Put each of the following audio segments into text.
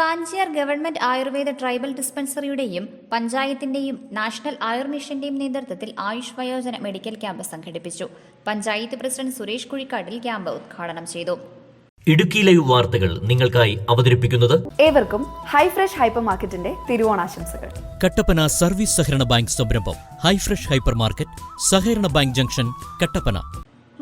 Kanchiyar government Ayurveda tribal ഡിസ്പെൻസറിയുടെയും പഞ്ചായത്തിന്റെയും national Ayur മിഷന്റെയും നേതൃത്വത്തിൽ ആയുഷ് വയോജന മെഡിക്കൽ ക്യാമ്പ് സംഘടിപ്പിച്ചു. പഞ്ചായത്ത് പ്രസിഡന്റ് സുരേഷ് കുഴിക്കാട്ടിൽ ക്യാമ്പ് ഉദ്ഘാടനം ചെയ്തു. ഇടുക്കി ലൈവ് വാർത്തകൾ നിങ്ങൾക്കായി അവതരിപ്പിക്കുന്നത് ഏവർക്കും ഹൈഫ്രഷ് ഹൈപ്പർ മാർക്കറ്റിന്റെ തിരുവോണാശംസകൾ. കട്ടപ്പന സർവീസ് സഹകരണ ബാങ്ക് സംരംഭം ഹൈഫ്രഷ് ഹൈപ്പർ മാർക്കറ്റ് സഹകരണ ബാങ്ക് ജംഗ്ഷൻ കട്ടപ്പന.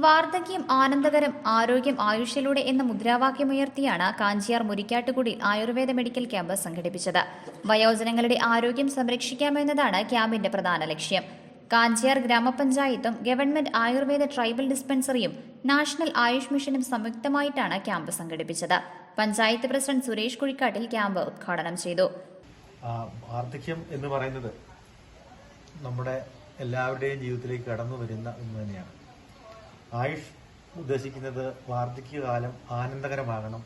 വാർദ്ധക്യം ആനന്ദകരം ആരോഗ്യം ആയുഷിലൂടെ എന്ന മുദ്രാവാക്യമുയർത്തിയാണ് കാഞ്ചിയാർ മുരിക്കാട്ടുകുടി ആയുർവേദ മെഡിക്കൽ ക്യാമ്പ് സംഘടിപ്പിച്ചത്. വയോജനങ്ങളുടെ ആരോഗ്യം സംരക്ഷിക്കാമെന്നതാണ് ക്യാമ്പിന്റെ പ്രധാന ലക്ഷ്യം. കാഞ്ചിയാർ ഗ്രാമപഞ്ചായത്തും ഗവൺമെന്റ് ആയുർവേദ ട്രൈബൽ ഡിസ്പെൻസറിയും നാഷണൽ ആയുഷ് മിഷനും സംയുക്തമായിട്ടാണ് ക്യാമ്പ് സംഘടിപ്പിച്ചത്. പഞ്ചായത്ത് പ്രസിഡന്റ് സുരേഷ് കുഴിക്കാട്ടിൽ ക്യാമ്പ് ഉദ്ഘാടനം ചെയ്തു. വാർദ്ധക്യം എന്ന് പറയുന്നത് നമ്മുടെ എല്ലാവരുടെയും ജീവിതത്തിലേക്ക് കടന്നു വരുന്ന ഒന്ന് തന്നെയാണ്. ആയുഷ് ഉദ്ദേശിക്കുന്നത് വാർദ്ധക്യകാലം ആനന്ദകരമാകണം.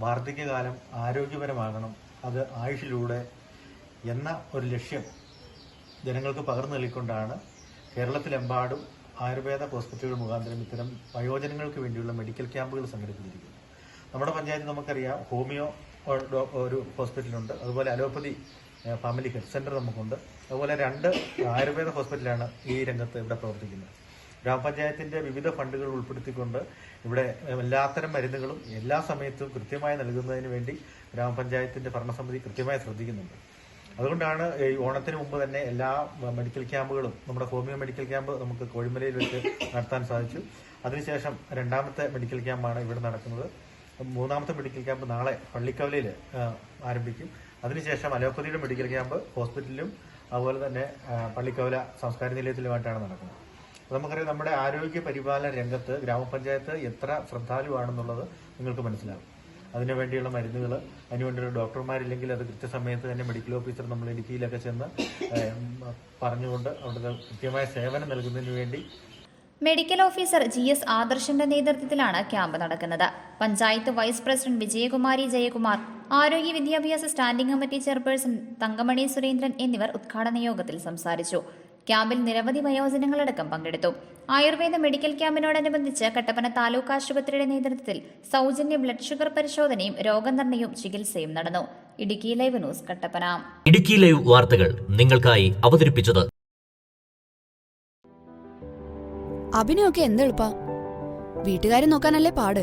വാർദ്ധക്യകാലം ആരോഗ്യപരമാകണം. അത് ആയുഷിലൂടെ എന്ന ഒരു ലക്ഷ്യം ജനങ്ങൾക്ക് പകർന്നു നൽകിക്കൊണ്ടാണ് കേരളത്തിലെമ്പാടും ആയുർവേദ ഹോസ്പിറ്റലുകൾ മുഖാന്തരം ഇത്തരം വയോജനങ്ങൾക്ക് വേണ്ടിയുള്ള മെഡിക്കൽ ക്യാമ്പുകൾ സംഘടിപ്പിച്ചിരിക്കുന്നു നമ്മുടെ പഞ്ചായത്ത് നമുക്കറിയാം ഹോമിയോ ഒരു ഹോസ്പിറ്റലുണ്ട്. അതുപോലെ അലോപ്പതി ഫാമിലി ഹെൽത്ത് സെന്റർ നമുക്കുണ്ട്. അതുപോലെ രണ്ട് ആയുർവേദ ഹോസ്പിറ്റലാണ് ഈ രംഗത്ത് ഇവിടെ പ്രവർത്തിക്കുന്നത്. ഗ്രാമപഞ്ചായത്തിന്റെ വിവിധ ഫണ്ടുകൾ ഉൾപ്പെടുത്തിക്കൊണ്ട് ഇവിടെ എല്ലാത്തരം മരുന്നുകളും എല്ലാ സമയത്തും കൃത്യമായി നൽകുന്നതിന് വേണ്ടി ഗ്രാമപഞ്ചായത്തിന്റെ ഭരണസമിതി കൃത്യമായി ശ്രദ്ധിക്കുന്നുണ്ട്. അതുകൊണ്ടാണ് ഈ ഓണത്തിന് മുമ്പ് തന്നെ എല്ലാ മെഡിക്കൽ ക്യാമ്പുകളും നമ്മുടെ ഹോമിയോ മെഡിക്കൽ ക്യാമ്പ് നമുക്ക് കോഴിമലയിൽ വെച്ച് നടത്താൻ സാധിച്ചു. അതിനുശേഷം രണ്ടാമത്തെ മെഡിക്കൽ ക്യാമ്പാണ് ഇവിടെ നടക്കുന്നത്. മൂന്നാമത്തെ മെഡിക്കൽ ക്യാമ്പ് നാളെ പള്ളിക്കവലയിൽ ആരംഭിക്കും. അതിനുശേഷം അലോപ്പതിയുടെ മെഡിക്കൽ ക്യാമ്പ് ഹോസ്പിറ്റലിലും അതുപോലെ തന്നെ പള്ളിക്കവല സംസ്കാര നിലയത്തിലുമായിട്ടാണ് നടക്കുന്നത്. നമുക്കറിയാം നമ്മുടെ ആരോഗ്യ പരിപാലന രംഗത്ത് ഗ്രാമപഞ്ചായത്ത് എത്ര ശ്രദ്ധാലുവാണെന്നുള്ളത് നിങ്ങൾക്ക് മനസ്സിലാകും. അതിനു വേണ്ടിയുള്ള മരുന്നുകൾ അതിനുവേണ്ടിയുള്ള ഡോക്ടർമാരില്ലെങ്കിൽ അത് കൃത്യസമയത്ത് തന്നെ മെഡിക്കൽ ഓഫീസർ നമ്മൾ ഇടുക്കിയിലൊക്കെ ചെന്ന് പറഞ്ഞുകൊണ്ട് അവിടുത്തെ കൃത്യമായ സേവനം നൽകുന്നതിന് വേണ്ടി മെഡിക്കൽ ഓഫീസർ ജി എസ് ആദർശന്റെ നേതൃത്വത്തിലാണ് ക്യാമ്പ് നടക്കുന്നത്. പഞ്ചായത്ത് വൈസ് പ്രസിഡന്റ് വിജയകുമാരി ജയകുമാർ ആരോഗ്യ വിദ്യാഭ്യാസ standing committee chairperson Thankamani Surendran എന്നിവർ ഉദ്ഘാടന യോഗത്തിൽ സംസാരിച്ചു. ക്യാമ്പിൽ നിരവധി വയോജനങ്ങളടക്കം പങ്കെടുത്തു. ആയുർവേദ മെഡിക്കൽ ക്യാമ്പിനോടനുബന്ധിച്ച് കട്ടപ്പന താലൂക്ക് ആശുപത്രിയുടെ നേതൃത്വത്തിൽ സൗജന്യ ബ്ലഡ് ഷുഗർ പരിശോധനയും രോഗനിർണയവും ചികിത്സയും നടന്നു. Idukki live news Kattappana. Idukki live വാർത്തകൾ നിങ്ങൾക്കായി അവതരിപ്പിച്ചത് അഭിനയൊക്കെ എന്തെളുപ്പാ? വീട്ടുകാരെ നോക്കാനല്ലേ പാട്?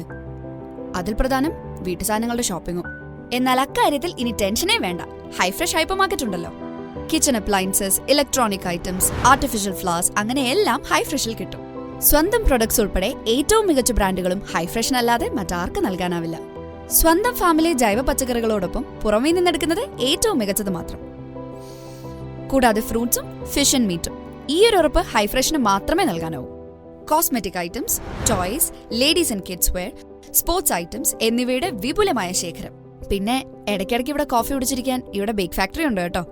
അതിൽ പ്രധാനം വീട്ടു സാധനങ്ങളുടെ ഷോപ്പിങ്ങും. എന്നാൽ അക്കാര്യത്തിൽ ഇനി ടെൻഷനേ വേണ്ട. ഹൈഫ്രഷ് ഹൈപ്പർ മാർക്കറ്റ് ഉണ്ടല്ലോ. Kitchen appliances electronic items artificial flowers അങ്ങനെ എല്ലാം ഹൈ ഫ്രഷിൽ കിട്ടും. സ്വന്തം പ്രൊഡക്ട്സ് ഉൾപ്പെടെ ഏറ്റവും മികച്ച ബ്രാൻഡുകളും ഹൈ ഫ്രഷിനല്ലാതെ മറ്റാർക്ക് നൽകാനാവില്ല. സ്വന്തം ഫാമിലി ജൈവ പച്ചക്കറികളോടൊപ്പം പുറമേ നിന്നെടുക്കുന്നത് ഏറ്റവും മികച്ചത് മാത്രം. കൂടാതെ ഫ്രൂട്ട്സും ഫിഷ് ആൻഡ് മീറ്റും ഈ ഒരു ഉറപ്പ് ഹൈ ഫ്രഷിന് മാത്രമേ നൽകാനാവൂ. Cosmetic items toys ladies and kids wear sports items എന്നിവയുടെ വിപുലമായ ശേഖരം. പിന്നെ ഇടയ്ക്കിടയ്ക്ക് ഇവിടെ കോഫി കുടിച്ചിരിക്കാൻ ഇവിടെ ബേക്ക് ഫാക്ടറി ഉണ്ട് കേട്ടോ.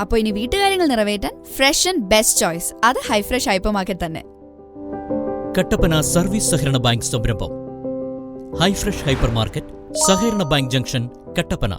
അപ്പോൾ ഇനി വീട്ടുകാര്യങ്ങൾ നിറവേറ്റാൻ ഫ്രഷ് ആൻഡ് ബെസ്റ്റ് ചോയ്സ് അത് ഹൈ ഫ്രഷ് ഹൈപ്പർ മാർക്കറ്റ് തന്നെ. കട്ടപ്പന സർവീസ് സഹകരണ ബാങ്ക് സംരംഭം. ഹൈ ഫ്രഷ് ഹൈപ്പർ മാർക്കറ്റ് സഹകരണ ബാങ്ക് ജംഗ്ഷൻ കട്ടപ്പന.